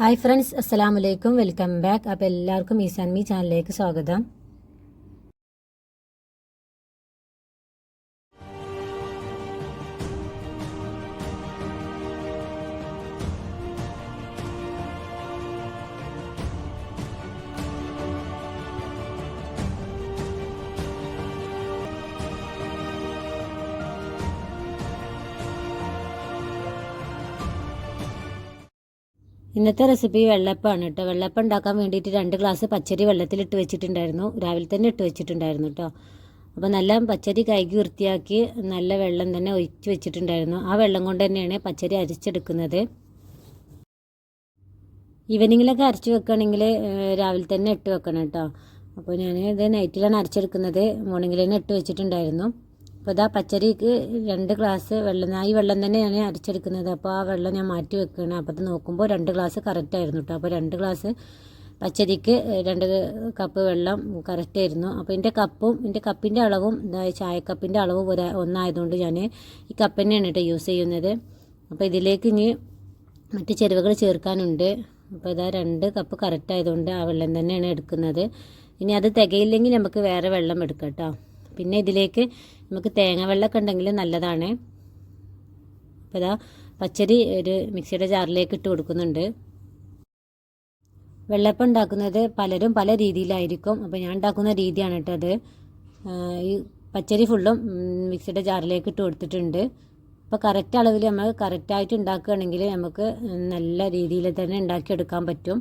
Hi friends അസ്സലാമു അലൈക്കും welcome back അപ്പോൾ എല്ലാവർക്കും ഈസാൻ മീ ചാനലിലേക്ക് സ്വാഗതം. ഇന്നത്തെ റെസിപ്പി വെള്ളപ്പമാണ് കേട്ടോ. വെള്ളപ്പം ഉണ്ടാക്കാൻ വേണ്ടിയിട്ട് രണ്ട് ഗ്ലാസ് പച്ചരി വെള്ളത്തിലിട്ട് വെച്ചിട്ടുണ്ടായിരുന്നു. രാവിലെ തന്നെ ഇട്ട് വെച്ചിട്ടുണ്ടായിരുന്നു കേട്ടോ. അപ്പോൾ നല്ല പച്ചരി കഴുകി വൃത്തിയാക്കി നല്ല വെള്ളം തന്നെ ഒഴിച്ച് വെച്ചിട്ടുണ്ടായിരുന്നു. ആ വെള്ളം കൊണ്ട് തന്നെയാണ് പച്ചരി അരച്ചെടുക്കുന്നത്. ഈവനിങ്ങിലൊക്കെ അരച്ച് വെക്കുകയാണെങ്കിൽ രാവിലെ തന്നെ ഇട്ട് വെക്കണം കേട്ടോ. അപ്പോൾ ഞാൻ ഇത് നൈറ്റിലാണ് അരച്ചെടുക്കുന്നത്. മോർണിംഗിൽ തന്നെ ഇട്ട് വെച്ചിട്ടുണ്ടായിരുന്നു. അപ്പോൾ ഇതാ പച്ചരിക്ക് രണ്ട് ഗ്ലാസ് വെള്ളം ഈ വെള്ളം തന്നെ ഞാൻ അരച്ചെടുക്കുന്നത്. അപ്പോൾ ആ വെള്ളം ഞാൻ മാറ്റി വെക്കുകയാണ്. അപ്പോൾ അത് നോക്കുമ്പോൾ രണ്ട് ഗ്ലാസ് കറക്റ്റ് ആയിരുന്നു കേട്ടോ അപ്പോൾ രണ്ട് ഗ്ലാസ് പച്ചരിക്ക് രണ്ട് കപ്പ് വെള്ളം കറക്റ്റ് ആയിരുന്നു. അപ്പോൾ എന്റെ കപ്പും എന്റെ കപ്പിന്റെ അളവും ചായക്കപ്പിന്റെ അളവും ഒരു ഒന്നായതുകൊണ്ട് ഞാൻ ഈ കപ്പ് തന്നെയാണ് കേട്ടോ യൂസ് ചെയ്യുന്നത്. അപ്പോൾ ഇതിലേക്ക് ഇനി മറ്റ് ചേരുവകൾ ചേർക്കാനുണ്ട്. അപ്പോൾ ഇതാ രണ്ട് കപ്പ് കറക്റ്റ് ആയതുകൊണ്ട് ആ വെള്ളം തന്നെയാണ് എടുക്കുന്നത്. ഇനി അത് തികയില്ലെങ്കിൽ നമുക്ക് വേറെ വെള്ളം എടുക്കാം കേട്ടോ പിന്നെ ഇതിലേക്ക് നമുക്ക് തേങ്ങ വെള്ളമൊക്കെ ഉണ്ടെങ്കിൽ നല്ലതാണ്. അപ്പോൾ ഇതാ പച്ചരി ഒരു മിക്സിയുടെ ജാറിലേക്ക് ഇട്ട് കൊടുക്കുന്നുണ്ട്. വെള്ളപ്പം ഉണ്ടാക്കുന്നത് പലരും പല രീതിയിലായിരിക്കും. അപ്പോൾ ഞാൻ ഉണ്ടാക്കുന്ന രീതിയാണ് കേട്ടോ അത്. ഈ പച്ചരി ഫുള്ളും മിക്സിയുടെ ജാറിലേക്ക് ഇട്ട് കൊടുത്തിട്ടുണ്ട്. അപ്പോൾ കറക്റ്റ് അളവിൽ നമ്മൾ കറക്റ്റായിട്ട് ഉണ്ടാക്കുകയാണെങ്കിൽ നമുക്ക് നല്ല രീതിയിൽ തന്നെ ഉണ്ടാക്കിയെടുക്കാൻ പറ്റും.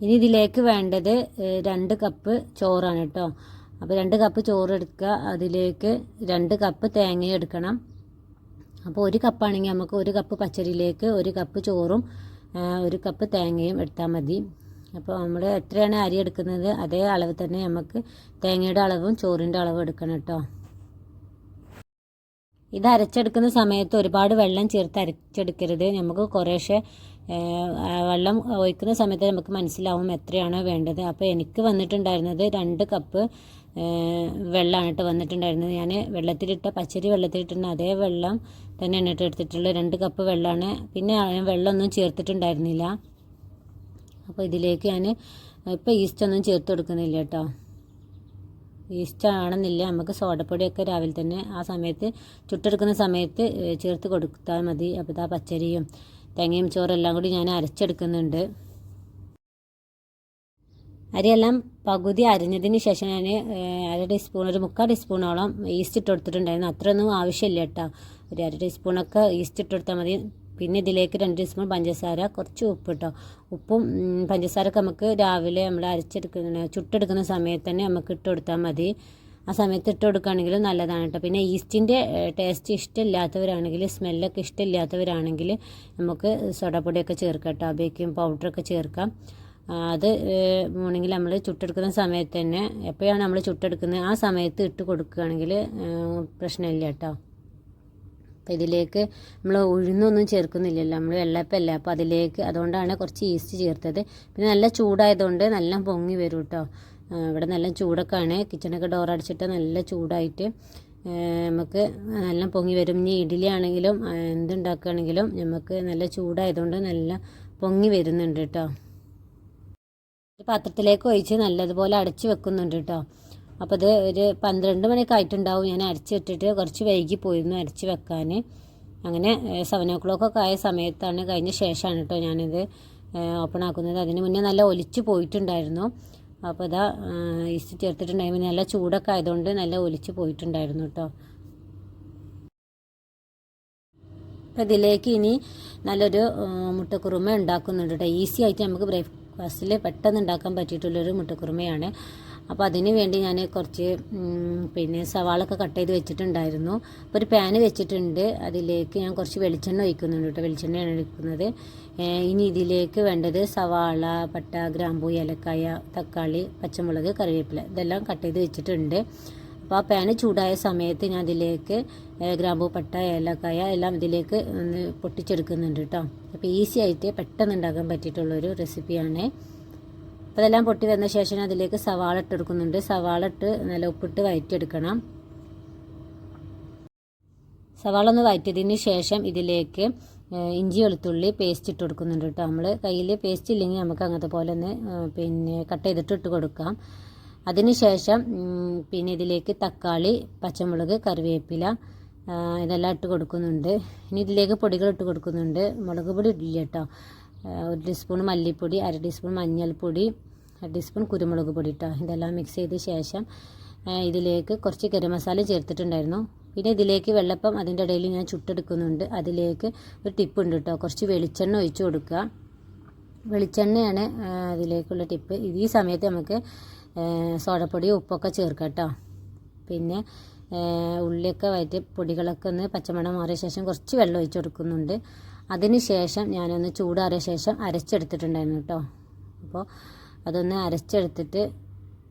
ഇനി ഇതിലേക്ക് വേണ്ടത് രണ്ട് കപ്പ് ചോറാണ് കേട്ടോ അപ്പോൾ രണ്ട് കപ്പ് ചോറ് എടുക്കുക അതിലേക്ക് രണ്ട് കപ്പ് തേങ്ങ എടുക്കണം. അപ്പോൾ ഒരു കപ്പാണെങ്കിൽ നമുക്ക് ഒരു കപ്പ് പച്ചരിയിലേക്ക് ഒരു കപ്പ് ചോറും ഒരു കപ്പ് തേങ്ങയും എടുത്താൽ മതി. അപ്പോൾ നമ്മൾ എത്രയാണ് അരി എടുക്കുന്നത്? അതേ അളവ് തന്നെ നമുക്ക് തേങ്ങയുടെ അളവും ചോറിന്റെ അളവും എടുക്കണം കേട്ടോ ഇത് അരച്ചെടുക്കുന്ന സമയത്ത് ഒരുപാട് വെള്ളം ചേർത്ത് അരച്ചെടുക്കരുത്. നമുക്ക് കുറേശ്ശെ വെള്ളം ഒഴിക്കുന്ന സമയത്ത് നമുക്ക് മനസ്സിലാവും എത്രയാണോ വേണ്ടത്. അപ്പോൾ എനിക്ക് വന്നിട്ടുണ്ടായിരുന്നത് രണ്ട് കപ്പ് വെള്ളമാണ് കേട്ടോ വന്നിട്ടുണ്ടായിരുന്നത്. ഞാൻ വെള്ളത്തിലിട്ട പച്ചരി വെള്ളത്തിലിട്ടുണ്ട് അതേ വെള്ളം തന്നെയാണ് കേട്ടോ എടുത്തിട്ടുള്ളത്. രണ്ട് കപ്പ് വെള്ളമാണ്. പിന്നെ വെള്ളമൊന്നും ചേർത്തിട്ടുണ്ടായിരുന്നില്ല. അപ്പോൾ ഇതിലേക്ക് ഞാൻ ഇപ്പോൾ ഈസ്റ്റ് ഒന്നും ചേർത്ത് കൊടുക്കുന്നില്ല കേട്ടോ. ഈസ്റ്റ് ആണെന്നില്ല. നമുക്ക് സോഡപ്പൊടിയൊക്കെ രാവിലെ തന്നെ ആ സമയത്ത് ചുട്ടെടുക്കുന്ന സമയത്ത് ചേർത്ത് കൊടുത്താൽ മതി. അപ്പോൾ ആ പച്ചരിയും. തേങ്ങയും ചോറെല്ലാം കൂടി ഞാൻ അരച്ചെടുക്കുന്നുണ്ട്. അരിയെല്ലാം പകുതി അരിഞ്ഞതിന് ശേഷം ഞാൻ അര ടീസ്പൂൺ ഒരു മുക്കാൽ ടീസ്പൂണോളം ഈസ്റ്റ് ഇട്ട് കൊടുത്തിട്ടുണ്ടായിരുന്നു. അത്രയൊന്നും ആവശ്യമില്ല കേട്ടോ. ഒരു അര ടീസ്പൂണൊക്കെ ഈസ്റ്റ് ഇട്ട് കൊടുത്താൽ മതി. പിന്നെ ഇതിലേക്ക് രണ്ട് ടീസ്പൂൺ പഞ്ചസാര കുറച്ച് ഉപ്പ് കേട്ടോ ഉപ്പും പഞ്ചസാരയൊക്കെ നമുക്ക് രാവിലെ നമ്മൾ അരച്ചെടുക്കുന്ന ചുട്ടെടുക്കുന്ന സമയത്ത് തന്നെ നമുക്ക് ഇട്ട് കൊടുത്താൽ മതി. ആ സമയത്ത് ഇട്ട് കൊടുക്കുകയാണെങ്കിൽ നല്ലതാണ് കേട്ടോ. പിന്നെ ഈസ്റ്റിന്റെ ടേസ്റ്റ് ഇഷ്ടമില്ലാത്തവരാണെങ്കിൽ സ്മെല്ലൊക്കെ ഇഷ്ടമില്ലാത്തവരാണെങ്കിൽ നമുക്ക് സോഡാപ്പൊടിയൊക്കെ ചേർക്കാം കേട്ടോ. ബേക്കിംഗ് പൗഡറൊക്കെ ചേർക്കാം. അത് മോർണിംഗിൽ നമ്മൾ ചുട്ടെടുക്കുന്ന സമയത്ത് തന്നെ എപ്പോഴാണ് നമ്മൾ ചുട്ടെടുക്കുന്നത് ആ സമയത്ത് ഇട്ട് കൊടുക്കുകയാണെങ്കിൽ പ്രശ്നമില്ല കേട്ടോ. അപ്പോൾ ഇതിലേക്ക് നമ്മൾ ഉഴുന്നൊന്നും ചേർക്കുന്നില്ലല്ലോ. നമ്മൾ വെള്ളപ്പല്ല അപ്പോൾ അതിലേക്ക് അതുകൊണ്ടാണ് കുറച്ച് ഈസ്റ്റ് ചേർത്തത്. പിന്നെ നല്ല ചൂടായതുകൊണ്ട് നല്ല പൊങ്ങി വരും കേട്ടോ. ഇവിടെ നല്ല ചൂടൊക്കെയാണ്. കിച്ചണൊക്കെ ഡോർ അടിച്ചിട്ട് നല്ല ചൂടായിട്ട് നമുക്ക് നല്ല പൊങ്ങി വരും. ഇനി ഇഡ്ഡലി ആണെങ്കിലും എന്തുണ്ടാക്കുകയാണെങ്കിലും നമുക്ക് നല്ല ചൂടായതുകൊണ്ട് നല്ല പൊങ്ങി വരുന്നുണ്ട് കേട്ടോ പാത്രത്തിലേക്ക് ഒഴിച്ച് നല്ലതുപോലെ അടച്ചു വെക്കുന്നുണ്ട് കേട്ടോ അപ്പോൾ അത് ഒരു പന്ത്രണ്ട് മണിയൊക്കെ ആയിട്ടുണ്ടാവും. ഞാൻ അരച്ചിട്ടിട്ട് കുറച്ച് വൈകി പോയിരുന്നു അരച്ച് വെക്കാൻ. അങ്ങനെ സെവൻ ഓ ക്ലോക്ക് ഒക്കെ ആയ സമയത്താണ് കഴിഞ്ഞ ശേഷമാണ് കേട്ടോ ഞാനിത് ഓപ്പൺ ആക്കുന്നത്. അതിന് മുന്നേ നല്ല ഒലിച്ച് പോയിട്ടുണ്ടായിരുന്നു. അപ്പോൾ ഇതാ ഈസ്റ്റ് ചേർത്തിട്ടുണ്ടായിരുന്നു നല്ല ചൂടൊക്കെ ആയതുകൊണ്ട് നല്ല ഒലിച്ച് പോയിട്ടുണ്ടായിരുന്നു കേട്ടോ അപ്പോൾ ഇതിലേക്ക് ഇനി നല്ലൊരു മുട്ടക്കുറുമ ഉണ്ടാക്കുന്നുണ്ട് കേട്ടോ ഈസി ആയിട്ട് നമുക്ക് ബ്രേക്ക്ഫാസ്റ്റിൽ പെട്ടെന്ന് ഉണ്ടാക്കാൻ പറ്റിയിട്ടുള്ളൊരു മുട്ടക്കുറുമയാണ്. അപ്പോൾ അതിന് വേണ്ടി ഞാൻ കുറച്ച് പിന്നെ സവാളൊക്കെ കട്ട് ചെയ്ത് വെച്ചിട്ടുണ്ടായിരുന്നു. അപ്പോൾ ഒരു പാന് വെച്ചിട്ടുണ്ട്. അതിലേക്ക് ഞാൻ കുറച്ച് വെളിച്ചെണ്ണ ഒഴിക്കുന്നുണ്ട് കേട്ടോ. വെളിച്ചെണ്ണയാണ് ഒഴിക്കുന്നത് ഇനി ഇതിലേക്ക് വേണ്ടത് സവാള പട്ട ഗ്രാമ്പൂ ഏലക്കായ തക്കാളി പച്ചമുളക് കറിവേപ്പില ഇതെല്ലാം കട്ട് ചെയ്ത് വെച്ചിട്ടുണ്ട്. അപ്പോൾ ആ പാന് ചൂടായ സമയത്ത് ഞാൻ അതിലേക്ക് ഗ്രാമ്പൂ പട്ട ഏലക്കായ എല്ലാം ഇതിലേക്ക് ഒന്ന് പൊട്ടിച്ചെടുക്കുന്നുണ്ട് കേട്ടോ. അപ്പോൾ ഈസി ആയിട്ട് പെട്ടെന്ന് ഉണ്ടാക്കാൻ പറ്റിയിട്ടുള്ളൊരു റെസിപ്പിയാണ് അതെല്ലാം പൊട്ടി വന്ന ശേഷം അതിലേക്ക് സവാള ഇട്ട് കൊടുക്കുന്നുണ്ട് സവാള ഇട്ട് നല്ല ഉപ്പിട്ട് വയറ്റിയെടുക്കണം. സവാള ഒന്ന് വയറ്റിയതിന് ശേഷം ഇതിലേക്ക് ഇഞ്ചി വെളുത്തുള്ളി പേസ്റ്റ് ഇട്ട് കൊടുക്കുന്നുണ്ട് കേട്ടോ. നമ്മൾ കയ്യിൽ പേസ്റ്റ് ഇല്ലെങ്കിൽ നമുക്ക് അങ്ങനത്തെ പോലെ ഒന്ന് പിന്നെ കട്ട് ചെയ്തിട്ട് ഇട്ട് കൊടുക്കാം. അതിനുശേഷം ശേഷം പിന്നെ ഇതിലേക്ക് തക്കാളി പച്ചമുളക് കറിവേപ്പില ഇതെല്ലാം ഇട്ട് കൊടുക്കുന്നുണ്ട്. ഇനി ഇതിലേക്ക് പൊടികൾ ഇട്ട് കൊടുക്കുന്നുണ്ട്. മുളക് പൊടി ഇടില്ല കേട്ടോ. ഒരു ടീസ്പൂൺ മല്ലിപ്പൊടി അര ടീസ്പൂൺ മഞ്ഞൾപ്പൊടി ടീസ്പൂൺ കുരുമുളക് പൊടി കേട്ടോ ഇതെല്ലാം മിക്സ് ചെയ്ത ശേഷം ഇതിലേക്ക് കുറച്ച് ഗരം മസാല ചേർത്തിട്ടുണ്ടായിരുന്നു. പിന്നെ ഇതിലേക്ക് വെള്ളപ്പം അതിന്റെ ഇടയിൽ ഞാൻ ചുട്ടെടുക്കുന്നുണ്ട്. അതിലേക്ക് ഒരു ടിപ്പ് ഉണ്ട് കേട്ടോ കുറച്ച് വെളിച്ചെണ്ണ ഒഴിച്ചു കൊടുക്കുക. വെളിച്ചെണ്ണയാണ് അതിലേക്കുള്ള ടിപ്പ് ഈ സമയത്ത് നമുക്ക് സോഡപ്പൊടി ഉപ്പൊക്കെ ചേർക്കാം കേട്ടോ പിന്നെ ഉള്ളിയൊക്കെ വയറ്റി പൊടികളൊക്കെ ഒന്ന് പച്ചമണം മാറിയ ശേഷം കുറച്ച് വെള്ളം ഒഴിച്ചു കൊടുക്കുന്നുണ്ട്. അതിന് ശേഷം ഞാനൊന്ന് ചൂടാറിയ ശേഷം അരച്ചെടുത്തിട്ടുണ്ടായിരുന്നു കേട്ടോ അപ്പോൾ അതൊന്ന് അരച്ചെടുത്തിട്ട്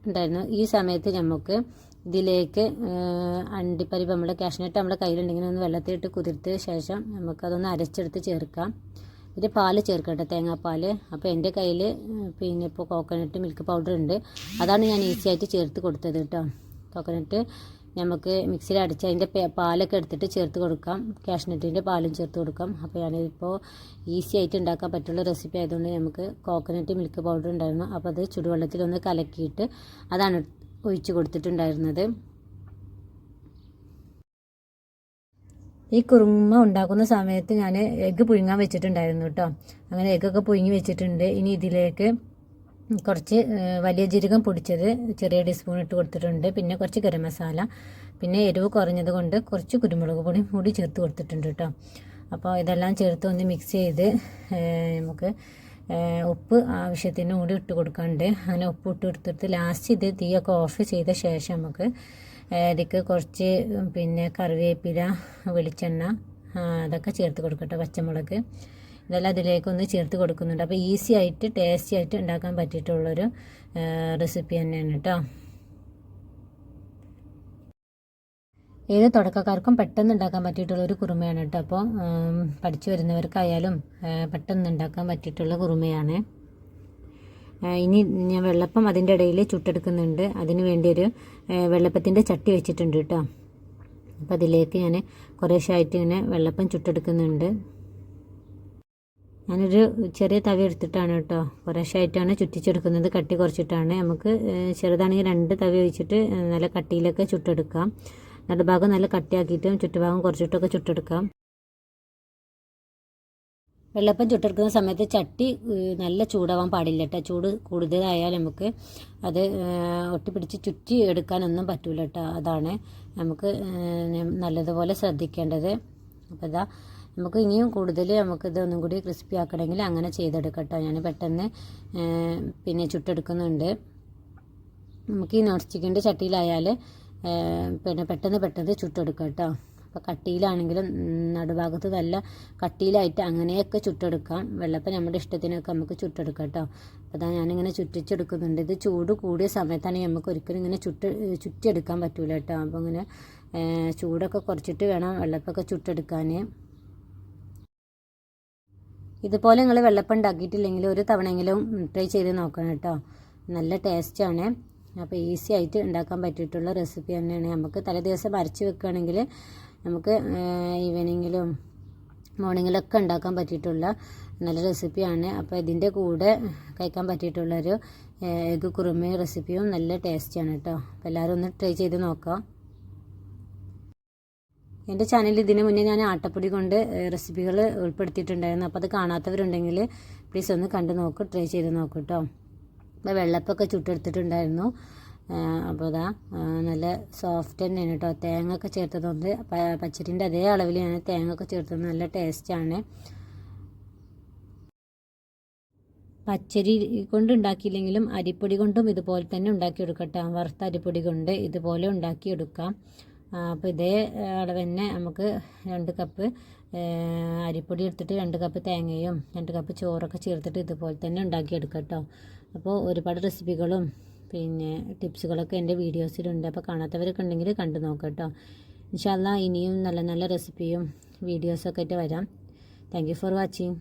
ഉണ്ടായിരുന്നു. ഈ സമയത്ത് നമുക്ക് ഇതിലേക്ക് അണ്ടിപ്പരിപ്പ് നമ്മുടെ കാഷ്നട്ട് നമ്മുടെ കയ്യിലുണ്ടെങ്കിൽ ഒന്ന് വെള്ളത്തിലിട്ട് കുതിർത്ത ശേഷം നമുക്കതൊന്ന് അരച്ചെടുത്ത് ചേർക്കാം. ഇത് പാൽ ചേർക്കട്ടെ തേങ്ങാപ്പാൽ അപ്പോൾ എന്റെ കയ്യിൽ പിന്നെ ഇപ്പോൾ കോക്കനട്ട് മിൽക്ക് പൗഡർ ഉണ്ട്. അതാണ് ഞാൻ ഈസി ആയിട്ട് ചേർത്ത് കൊടുത്തത് കേട്ടോ. കോക്കനട്ട് നമുക്ക് മിക്സിയിൽ അടിച്ച് അതിന്റെ പാലൊക്കെ എടുത്തിട്ട് ചേർത്ത് കൊടുക്കാം. കാഷ്നട്ടിന്റെ പാലും ചേർത്ത് കൊടുക്കാം. അപ്പോൾ ഞാനിപ്പോൾ ഈസി ആയിട്ട് ഉണ്ടാക്കാൻ പറ്റുള്ള റെസിപ്പി ആയതുകൊണ്ട് നമുക്ക് കോക്കനട്ട് മിൽക്ക് പൗഡർ ഉണ്ടായിരുന്നു. അപ്പോൾ അത് ചുടുവെള്ളത്തിലൊന്ന് കലക്കിയിട്ട് അതാണ് ഒഴിച്ച് കൊടുത്തിട്ടുണ്ടായിരുന്നത്. ഈ കുറുമ ഉണ്ടാക്കുന്ന സമയത്ത് ഞാൻ എഗ്ഗ് പുഴുങ്ങാൻ വെച്ചിട്ടുണ്ടായിരുന്നു കേട്ടോ. അങ്ങനെ എഗ്ഗൊക്കെ പുഴുങ്ങി വെച്ചിട്ടുണ്ട്. ഇനി ഇതിലേക്ക് കുറച്ച് വലിയ ജീരകം പൊടിച്ചത് ചെറിയ ടീസ്പൂൺ ഇട്ട് കൊടുത്തിട്ടുണ്ട്. പിന്നെ കുറച്ച് ഗരം മസാല. പിന്നെ എരിവ് കുറഞ്ഞത് കൊണ്ട് കുറച്ച് കുരുമുളക് പൊടി കൂടി ചേർത്ത് കൊടുത്തിട്ടുണ്ട് കേട്ടോ. അപ്പോൾ ഇതെല്ലാം ചേർത്ത് ഒന്ന് മിക്സ് ചെയ്ത് നമുക്ക് ഉപ്പ് ആവശ്യത്തിന് കൂടി ഇട്ട് കൊടുക്കാണ്ട്. അങ്ങനെ ഉപ്പ് ഇട്ട് കൊടുത്തിട്ട് ലാസ്റ്റ് ഇത് തീയൊക്കെ ഓഫ് ചെയ്ത ശേഷം നമുക്ക് ഇതിക്ക് കുറച്ച് പിന്നെ കറിവേപ്പില വെളിച്ചെണ്ണ അതൊക്കെ ചേർത്ത് കൊടുക്കട്ടെ പച്ചമുളക്. ഇതെല്ലാം അതിലേക്കൊന്ന് ചേർത്ത് കൊടുക്കുന്നുണ്ട്. അപ്പോൾ ഈസി ആയിട്ട് ടേസ്റ്റി ആയിട്ട് ഉണ്ടാക്കാൻ പറ്റിയിട്ടുള്ളൊരു റെസിപ്പി തന്നെയാണ് കേട്ടോ ഏത് തുടക്കക്കാർക്കും പെട്ടെന്ന് ഉണ്ടാക്കാൻ പറ്റിയിട്ടുള്ള ഒരു കുറുമയാണ് കേട്ടോ അപ്പോൾ പഠിച്ചു വരുന്നവർക്കായാലും പെട്ടെന്ന് ഉണ്ടാക്കാൻ പറ്റിയിട്ടുള്ള കുറുമയാണ്. ഇനി ഞാൻ വെള്ളപ്പം അതിന്റെ ഇടയിൽ ചുട്ടെടുക്കുന്നുണ്ട്. അതിന് വേണ്ടി ഒരു വെള്ളപ്പത്തിന്റെ ചട്ടി വെച്ചിട്ടുണ്ട് കേട്ടോ അപ്പോൾ അതിലേക്ക് ഞാൻ കുറേശ്ശായിട്ട് ഇങ്ങനെ വെള്ളപ്പം ചുട്ടെടുക്കുന്നുണ്ട്. ഞാനൊരു ചെറിയ തവി എടുത്തിട്ടാണ് കേട്ടോ. കുറേശ്ശായിട്ടാണ് ചുറ്റിച്ചെടുക്കുന്നത്. കട്ടി കുറച്ചിട്ടാണ്. നമുക്ക് ചെറുതാണെങ്കിൽ രണ്ട് തവി ഒഴിച്ചിട്ട് നല്ല കട്ടിയിലൊക്കെ ചുട്ടെടുക്കാം. നടുഭാഗം നല്ല കട്ടിയാക്കിയിട്ടും ചുറ്റുഭാഗം കുറച്ചിട്ടൊക്കെ ചുട്ടെടുക്കാം. വെള്ളപ്പം ചുട്ടെടുക്കുന്ന സമയത്ത് ചട്ടി നല്ല ചൂടാവാൻ പാടില്ല കേട്ടോ. ചൂട് കൂടുതലായാൽ നമുക്ക് അത് ഒട്ടിപ്പിടിച്ച് ചുറ്റി എടുക്കാനൊന്നും പറ്റൂല കേട്ടോ. അതാണ് നമുക്ക് നല്ലതുപോലെ ശ്രദ്ധിക്കേണ്ടത്. അപ്പോൾ ഇതാ നമുക്ക് ഇനിയും കൂടുതൽ നമുക്ക് ഇതൊന്നും കൂടി ക്രിസ്പി ആക്കണമെങ്കിൽ അങ്ങനെ ചെയ്തെടുക്കട്ടോ. കേട്ടോ ഞാൻ പെട്ടെന്ന് പിന്നെ ചുട്ടെടുക്കുന്നുണ്ട്. നമുക്ക് ഈ നോൺ സ്റ്റിക്കിന്റെ ചട്ടിയിലായാൽ പിന്നെ പെട്ടെന്ന് പെട്ടെന്ന് ചുട്ടെടുക്കാം കേട്ടോ അപ്പോൾ കട്ടിയിലാണെങ്കിലും നടുഭാഗത്ത് നല്ല കട്ടിയിലായിട്ട് അങ്ങനെയൊക്കെ ചുട്ടെടുക്കാം. വെള്ളപ്പം നമ്മുടെ ഇഷ്ടത്തിനൊക്കെ നമുക്ക് ചുട്ടെടുക്കാം കേട്ടോ അപ്പോൾ അതാ ഞാനിങ്ങനെ ചുറ്റിച്ചെടുക്കുന്നുണ്ട്. ഇത് ചൂട് കൂടിയ സമയത്താണെങ്കിൽ നമുക്ക് ഒരിക്കലും ഇങ്ങനെ ചുട്ട് ചുറ്റിയെടുക്കാൻ പറ്റൂല കേട്ടോ അപ്പോൾ ഇങ്ങനെ ചൂടൊക്കെ കുറച്ചിട്ട് വേണം വെള്ളപ്പൊക്കെ ചുട്ടെടുക്കാൻ ഇതുപോലെ നിങ്ങൾ വെള്ളപ്പം ഉണ്ടാക്കിയിട്ടില്ലെങ്കിൽ ഒരു തവണയെങ്കിലും ട്രൈ ചെയ്ത് നോക്കണം കേട്ടോ. നല്ല ടേസ്റ്റാണ് അപ്പോൾ ഈസി ആയിട്ട് ഉണ്ടാക്കാൻ പറ്റിയിട്ടുള്ള റെസിപ്പി തന്നെയാണ്. നമുക്ക് തലേ ദിവസം അരച്ച് വെക്കുകയാണെങ്കിൽ നമുക്ക് ഈവനിങ്ങിലും മോർണിംഗിലൊക്കെ ഉണ്ടാക്കാൻ പറ്റിയിട്ടുള്ള നല്ല റെസിപ്പിയാണ് അപ്പോൾ ഇതിന്റെ കൂടെ കഴിക്കാൻ പറ്റിയിട്ടുള്ളൊരു എഗ് കുറുമ റെസിപ്പിയും നല്ല ടേസ്റ്റിയാണ് കേട്ടോ. അപ്പോൾ എല്ലാവരും ഒന്ന് ട്രൈ ചെയ്ത് നോക്കാം. എന്റെ ചാനലിൽ ഇതിനു മുന്നേ ഞാൻ ആട്ടപ്പൊടി കൊണ്ട് റെസിപ്പികൾ ഉൾപ്പെടുത്തിയിട്ടുണ്ടായിരുന്നു. അപ്പോൾ അത് കാണാത്തവരുണ്ടെങ്കിൽ പ്ലീസ് ഒന്ന് കണ്ടു നോക്ക് ട്രൈ ചെയ്ത് നോക്കൂ കേട്ടോ അപ്പോൾ വെള്ളപ്പൊക്കെ ചുട്ടെടുത്തിട്ടുണ്ടായിരുന്നു. അപ്പോൾ അതാ നല്ല സോഫ്റ്റ് തന്നെയാണ് കേട്ടോ തേങ്ങ ഒക്കെ ചേർത്തതുകൊണ്ട് പച്ചരിന്റെ അതേ അളവിൽ ഞാൻ തേങ്ങ ഒക്കെ ചേർത്തത് നല്ല ടേസ്റ്റാണ് പച്ചരി കൊണ്ട് ഉണ്ടാക്കിയില്ലെങ്കിലും അരിപ്പൊടി കൊണ്ടും ഇതുപോലെ തന്നെ ഉണ്ടാക്കിയെടുക്കട്ടെ വറുത്ത അരിപ്പൊടി കൊണ്ട് ഇതുപോലെ ഉണ്ടാക്കിയെടുക്കാം. അപ്പോൾ ഇതേ അളവ് തന്നെ നമുക്ക് രണ്ട് കപ്പ് അരിപ്പൊടി എടുത്തിട്ട് രണ്ട് കപ്പ് തേങ്ങയും രണ്ട് കപ്പ് ചോറൊക്കെ ചേർത്തിട്ട് ഇതുപോലെ തന്നെ ഉണ്ടാക്കിയെടുക്കാം കേട്ടോ അപ്പോൾ ഒരുപാട് റെസിപ്പികളും പിന്നെ ടിപ്സുകളൊക്കെ എന്റെ വീഡിയോസിലുണ്ട് അപ്പോൾ കാണാത്തവരൊക്കെ ഉണ്ടെങ്കിൽ കണ്ടു നോക്കാം കേട്ടോ ഇൻഷാല്ല ഇനിയും നല്ല നല്ല റെസിപ്പിയും വീഡിയോസൊക്കെ ആയിട്ട് വരാം. Thank for watching